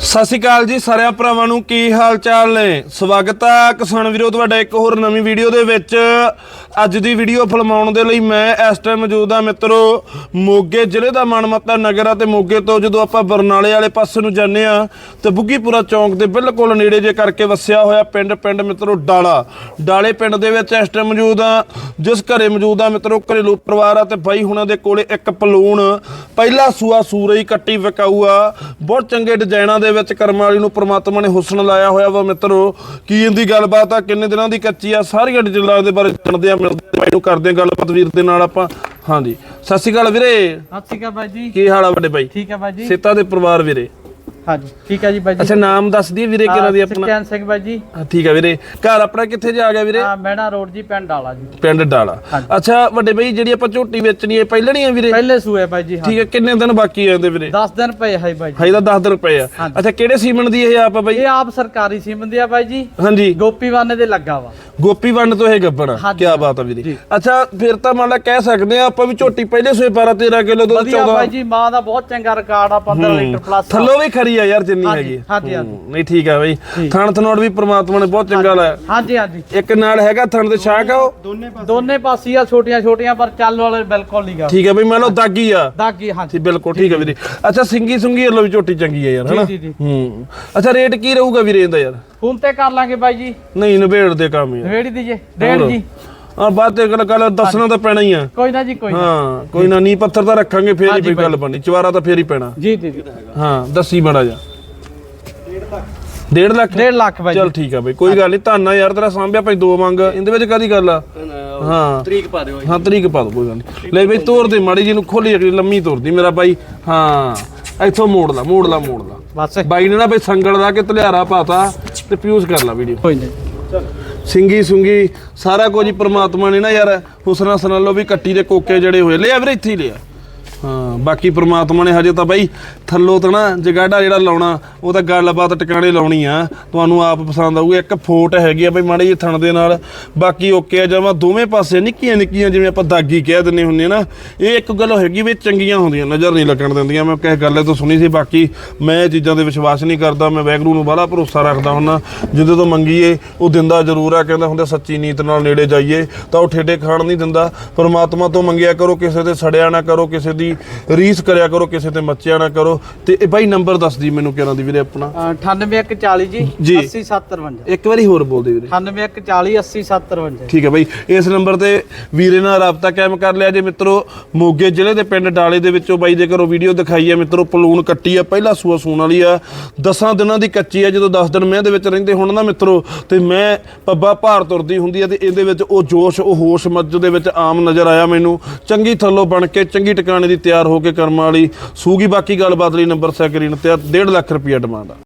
ਸਤਿ ਸ਼੍ਰੀ ਅਕਾਲ ਜੀ ਸਾਰਿਆਂ ਭਰਾਵਾਂ ਨੂੰ, ਕੀ ਹਾਲ ਚਾਲ ਨੇ? ਸਵਾਗਤ ਹੈ ਕਿਸਾਨ ਵੀਰੋ, ਤੁਹਾਡਾ ਇੱਕ ਹੋਰ ਨਵੀਂ ਵੀਡੀਓ ਦੇ ਵਿੱਚ। ਅੱਜ ਦੀ ਵੀਡੀਓ ਫਿਲਮਾਉਣ ਦੇ ਲਈ ਮੈਂ ਇਸ ਟਾਈਮ ਮੌਜੂਦ ਹਾਂ ਮਿੱਤਰੋ, ਮੋਗੇ ਜ਼ਿਲ੍ਹੇ ਦਾ ਮਨਮੱਤਾ ਨਗਰ ਆ ਤੇ ਮੋਗੇ ਤੋਂ ਜਦੋਂ ਆਪਾਂ ਬਰਨਾਲੇ ਵਾਲੇ ਪਾਸੇ ਨੂੰ ਜਾਂਦੇ ਆ ਤੇ ਬੁੱਗੀਪੁਰਾ ਚੌਂਕ ਦੇ ਬਿਲਕੁਲ ਨੇੜੇ ਜੇ ਕਰਕੇ ਵਸਿਆ ਹੋਇਆ ਪਿੰਡ ਪਿੰਡ ਮਿੱਤਰੋ ਡਾਲਾ। ਡਾਲੇ ਪਿੰਡ ਦੇ ਵਿੱਚ ਇਸ ਟਾਈਮ ਮੌਜੂਦ ਆ ਜਿਸ ਘਰੇ ਮੌਜੂਦ ਆ ਮਿੱਤਰੋ ਘਰੇਲੂ ਪਰਿਵਾਰ ਆ ਤੇ ਬਾਈ ਹੁਣਾਂ ਦੇ ਕੋਲੇ ਇੱਕ ਪਲੂਣ। ਪਹਿਲਾ ਸੂਆ ਸੂਰਈ ਕੱਟੀ ਵਿਕਾਊ ਆ, ਬਹੁਤ ਚੰਗੇ ਡਿਜ਼ਾਈਨਾਂ ਦੇ ਵਿੱਚ ਕਰਮ ਵਾਲੀ ਨੂੰ ਪ੍ਰਮਾਤਮਾ ਨੇ ਹੁਸਨ ਲਾਇਆ ਹੋਇਆ ਵਾ ਮਿੱਤਰੋ ਕੀ ਇਹਦੀ ਗੱਲਬਾਤ ਆ? ਕਿੰਨੇ ਦਿਨਾਂ ਦੀ ਕੱਚੀ ਆ? ਸਾਰੀਆਂ ਡਿਟੇਲਾਂ ਦੇ ਬਾਰੇ ਜਾਣਦੇ ਆ ਮਿਲਦੇ ਬਾਈ ਨੂੰ ਕਰਦੇ ਆ ਗੱਲਬਾਤ ਵੀਰ ਦੇ ਨਾਲ ਆਪਾਂ। ਹਾਂਜੀ। ਸਤਿ ਸ਼੍ਰੀ ਅਕਾਲ ਵੀਰੇ। ਸਤਿ ਸ਼੍ਰੀ ਅਕਾਲ ਬਾਈ ਜੀ। ਕੀ ਹਾਲ ਆ ਵੱਡੇ ਬਾਈ? ਠੀਕ ਹੈ ਬਾਈ ਜੀ। ਸੇਤਾ ਦੇ ਪਰਿਵਾਰ ਵੀਰੇ। ਹਾਂਜੀ ਠੀਕ ਹੈ ਜੀ ਬਾਈ ਜੀ। ਅੱਛਾ ਨਾਮ ਦੱਸ ਦਈਏ ਵੀਰੇ ਕਿਹਨਾਂ ਦੀ ਆਪਣਾ? ਸੁਖਚੈਨ ਸਿੰਘ ਬਾਈ ਜੀ। ਹਾਂ, ਠੀਕ ਆ ਵੀਰੇ। ਘਰ ਆਪਣਾ ਕਿੱਥੇ ਜਾ ਗਿਆ ਵੀਰੇ? ਆ ਮੈਣਾ ਰੋਡ ਜੀ ਪਿੰਡ ਵਾਲਾ ਜੀ। ਪਿੰਡ ਡਾਲਾ। ਹਾਂਜੀ। ਅੱਛਾ ਵੱਡੇ ਬਾਈ ਜਿਹੜੀ ਆਪਾਂ ਝੋਟੀ ਵੇਚਣੀ ਹੈ ਪਹਿਲਣੀ ਆ ਵੀਰੇ? ਪਹਿਲੇ ਸੂਏ ਬਾਈ ਜੀ ਹਾਂ ਠੀਕ ਹੈ ਕਿੰਨੇ ਦਿਨ ਬਾਕੀ ਆ ਇਹਦੇ ਵੀਰੇ? 10 ਦਿਨ ਪਏ ਹੈ ਬਾਈ ਜੀ। ਹਾਈ ਦਾ 10 ਦਿਨ ਪਏ ਆ। ਹਾਂਜੀ। ਅੱਛਾ ਕਿਹੜੇ ਸੀਮਨ ਦੀ ਇਹ ਆਪ ਆ ਬਾਈ? ਇਹ ਆਪ ਸਰਕਾਰੀ ਸੀਮਨ ਆ ਬਾਈ ਜੀ। ਹਾਂਜੀ। ਗੋਪੀ ਵਾਨੇ ਦੇ ਲੱਗਾ ਵਾ। ਗੋਪੀ ਵੰਡ ਤੋਂ ਇਹ ਗੱਬਣ ਹਾਂਜੀ। ਕੀ ਬਾਤ ਆ ਵੀਰੇ। ਜੀ। ਅੱਛਾ ਫਿਰ ਤਾਂ ਮੰਨ ਲਾ ਕਹਿ ਸਕਦੇ ਆ ਆਪਾਂ ਵੀ ਝੋਟੀ ਪਹਿਲੇ ਸੋਏ 12 13 ਕਿਲੋ ਦੁੱਧ ਵਧੀਆ 14 ਬਾਈ ਜੀ ਮਾਂ ਦਾ ਬਹੁਤ ਚੰਗਾ ਰਿਕਾਰਡ ਆ 15 ਲੀਟਰ ਪਲੱਸ ਥੱਲੋਂ ਵੀ ਖਰੀ ਆ ਯਾਰ ਜਿੰਨੀ ਹੈਗੀ। ਹਾਂਜੀ, ਹਾਂਜੀ। ਹੂੰ, ਨਹੀਂ ਠੀਕ ਆ ਬਾਈ। ਥਣ ਥਨੋੜ ਵੀ ਪ੍ਰਮਾਤਮਾ ਨੇ ਬਹੁਤ ਚੰਗਾ ਲਾਇਆ। ਹਾਂਜੀ ਹਾਂਜੀ। ਇੱਕ ਨਾਲ ਹੈਗਾ ਥਣ ਦੇ ਸ਼ਾਕ ਆ ਉਹ ਦੋਨੇ ਪਾਸੇ ਆ ਛੋਟੀਆਂ ਛੋਟੀਆਂ ਪਰ ਚੱਲ ਵਾਲੇ ਬਿਲਕੁਲ ਨਹੀਂ ਗਾ ਠੀਕ ਆ ਬਈ ਮੰਨ ਲਓ ਦਾਗੀ ਆ। ਦਾਗੀ ਹਾਂਜੀ। ਬਿਲਕੁਲ ਠੀਕ ਆ ਵੀਰੇ। ਅੱਛਾ ਸਿੰਗੀ ਸੁੰਗੀ ਵੱਲੋਂ ਵੀ ਝੋਟੀ ਚੰਗੀ ਆ ਯਾਰ ਹਨਾ? ਜੀ, ਜੀ। ਹੂੰ। ਅੱਛਾ ਰੇਟ ਕੀ ਰਹੂਗਾ ਵੀਰੇ ਇਹਦਾ ਯਾਰ? ਫੋਨ ਤੇ ਕਰ ਲਾਂਗੇ ਬਾਈ ਜੀ। ਨਹੀਂ ਨਿਬੇੜ ਦੇ ਕੰਮ ਆ ਰੇੜੀ ਦੀਜੇ। ਡੇਢ ਜੀ। ਆ ਬਾਤ ਤੇ ਗੱਲ ਗੱਲ ਦੱਸਣਾ ਤਾਂ ਪੈਣਾ ਹੀ ਆ। ਕੋਈ ਨਾ ਜੀ ਕੋਈ ਨਾ। ਹਾਂ ਕੋਈ ਨਾ ਨੀ ਪੱਥਰ ਤਾਂ ਰੱਖਾਂਗੇ ਫੇਰ ਹੀ ਕੋਈ ਗੱਲ ਬਣੀ ਚਵਾਰਾ ਤਾਂ ਫੇਰ ਹੀ ਪੈਣਾ। ਜੀ ਜੀ ਜੀ। ਹਾਂ ਦੱਸੀ ਬੜਾ ਜਾ 1.5 ਲੱਖ? 1.5 ਲੱਖ ਬਾਈ ਚਲ ਠੀਕ ਆ ਬਈ ਕੋਈ ਗੱਲ ਨਹੀਂ ਧੰਨਾ ਯਾਰ ਤੇਰਾ ਸਾਂਭਿਆ ਭਾਈ ਦੋ ਮੰਗ। ਇਹਦੇ ਵਿੱਚ ਕਾਦੀ ਗੱਲ ਆ? ਹਾਂ। ਤਰੀਕ ਪਾ ਦਿਓ ਹਾਂ ਤਰੀਕ ਪਾ ਦੋ ਕੋਈ ਗੱਲ ਨਹੀਂ ਲੈ ਬਈ ਤੋਰ ਦੇ ਮਾੜੀ ਜੀ ਨੂੰ ਖੋਲੀ ਅਗਲੀ ਲੰਮੀ ਤੋਰਦੀ ਮੇਰਾ ਬਾਈ। ਹਾਂ ਇੱਥੋਂ ਮੋੜ ਲਾ ਮੋੜ ਲਾ ਮੋੜ ਲਾ। ਬਸ। ਬਾਈ ਨੇ ਨਾ ਬਈ ਸੰਗਲ ਦਾ ਕਿ ਧਲਿਆਰਾ ਪਾਤਾ ਤੇ ਪਿਊਜ਼ ਕਰ ਲਾ ਵੀਡੀਓ। ਕੋਈ ਨਹੀਂ ਸਿੰਗੀ ਸੁੰਗੀ, ਸਾਰਾ ਕੁਝ ਹੀ ਪ੍ਰਮਾਤਮਾ ਨੇ ਨਾ ਯਾਰ ਹੁਸਨਾ ਲਓ ਵੀ ਕੱਟੀ ਦੇ ਕੋਕੇ ਜਿਹੜੇ ਹੋਏ। ਲੈ ਵੀਰੇ ਇੱਥੇ ਹੀ ਲਿਆ। ਹਾਂ। ਬਾਕੀ ਪ੍ਰਮਾਤਮਾ ਨੇ ਹਜੇ ਤਾਂ ਬਾਈ ਥੱਲੋਂ ਤਾਂ ਨਾ ਜਗਾੜਾ ਜਿਹੜਾ ਲਾਉਣਾ, ਉਹ ਤਾਂ ਗੱਲਬਾਤ ਟਿਕਾਣੇ ਲਾਉਣੀ ਆ। ਤੁਹਾਨੂੰ ਆਪ ਪਸੰਦ ਆਊਗਾ, ਇੱਕ ਫੋਟ ਹੈਗੀ ਆ ਬਈ ਮਾੜੀ ਜਿਹੇ ਥਣ ਦੇ ਨਾਲ। ਬਾਕੀ ਓਕੇ ਆ, ਜਮਾ ਦੋਵੇਂ ਪਾਸੇ ਨਿੱਕੀਆਂ ਨਿੱਕੀਆਂ ਜਿਵੇਂ ਆਪਾਂ ਦਾਗੀ ਕਹਿ ਦਿੰਨੇ ਹੁੰਦੇ ਆ ਨਾ, ਇਹ ਇੱਕ ਗੱਲ ਹੈਗੀ ਵੀ ਚੰਗੀਆਂ ਹੁੰਦੀਆਂ, ਨਜ਼ਰ ਨਹੀਂ ਲੱਗਣ ਦਿੰਦੀਆਂ। ਮੈਂ ਕਿਸੇ ਗੱਲ ਤੋਂ ਸੁਣੀ ਸੀ, ਬਾਕੀ ਮੈਂ ਇਹ ਚੀਜ਼ਾਂ 'ਤੇ ਵਿਸ਼ਵਾਸ ਨਹੀਂ ਕਰਦਾ, ਮੈਂ ਵੈਗਰੂ ਨੂੰ ਬਾਹਲਾ ਭਰੋਸਾ ਰੱਖਦਾ ਹੁੰਦਾ ਜਦੋਂ ਤੋਂ ਮੰਗੀਏ, ਉਹ ਦਿੰਦਾ ਜ਼ਰੂਰ ਆ, ਕਹਿੰਦਾ ਹੁੰਦਾ ਸੱਚੀ ਨੀਤ ਨਾਲ ਨੇੜੇ ਜਾਈਏ, ਤਾਂ ਉਹ ਠੇਡੇ ਖਾਣ ਨਹੀਂ ਦਿੰਦਾ। ਪਰਮਾਤਮਾ ਤੋਂ ਮੰਗਿਆ ਕਰੋ, ਕਿਸੇ ਦੇ ਸੜਿਆ ਨਾ ਕਰੋ, ਕਿਸੇ ਦੀ ਰੀਸ ਕਰਿਆ ਕਰੋ ਕਿਸੇ ਤੇ ਮੱਚਿਆ ਨਾ ਕਰੋ। ਤੇ ਇਹ ਬਾਈ ਨੰਬਰ ਦੱਸ ਦੀ ਮੈਨੂੰ ਕਿਹਨਾਂ ਦੀ ਵੀਰੇ ਆਪਣਾ? 98140 ਜੀ ਜੀ। 8057 ਇੱਕ ਵਾਰੀ ਹੋਰ ਬੋਲ ਦੇ ਵੀਰੇ 98140 8057 ਠੀਕ ਹੈ ਬਾਈ ਇਸ ਨੰਬਰ ਤੇ ਵੀਰੇ ਨਾਲ ਰਾਬਤਾ ਕਾਇਮ ਕਰ ਲਿਆ ਜੇ ਮਿੱਤਰੋ। ਮੋਗੇ ਜ਼ਿਲ੍ਹੇ ਦੇ ਪਿੰਡ ਡਾਲੇ ਦੇ ਵਿੱਚੋਂ ਬਾਈ ਦੇ ਘਰੋਂ ਵੀਡੀਓ ਦਿਖਾਈ ਹੈ ਮਿੱਤਰੋ ਪਲੂਣ ਕੱਟੀ ਆ ਪਹਿਲਾ ਸੂਆ ਸੂਣ ਵਾਲੀ ਆ। ਦਸਾਂ ਦਿਨਾਂ ਦੀ ਕੱਚੀ ਆ ਜਦੋਂ 10 ਦਿਨ ਮੈਂ ਦੇ ਵਿੱਚ ਰਹਿੰਦੇ ਹੁਣ ਨਾ ਮਿੱਤਰੋ ਤੇ ਮੈਂ ਪੱਬਾ ਭਾਰ ਤੁਰਦੀ ਹੁੰਦੀ ਆ ਤੇ ਇਹਦੇ ਵਿੱਚ ਉਹ ਜੋਸ਼ ਉਹ ਹੋਸ਼ ਮੱਜ ਦੇ ਵਿੱਚ ਆਮ ਨਜ਼ਰ ਆਇਆ ਮੈਨੂੰ। ਚੰਗੀ ਥੱਲੋਂ ਬਣ ਕੇ ਚੰਗੀ ਟਿਕਾਣੇ ਦੀ ਤਿਆਰ ਹੋ ਕੇ ਕਰਮਾਂ ਵਾਲੀ ਸੂਗੀ, ਬਾਕੀ ਗੱਲਬਾਤ ਲਈ ਨੰਬਰ ਸਕਰੀਨ ਤੇ 1.5 ਲੱਖ ਰੁਪਈਆ ਡਿਮਾਂਡ ਆ।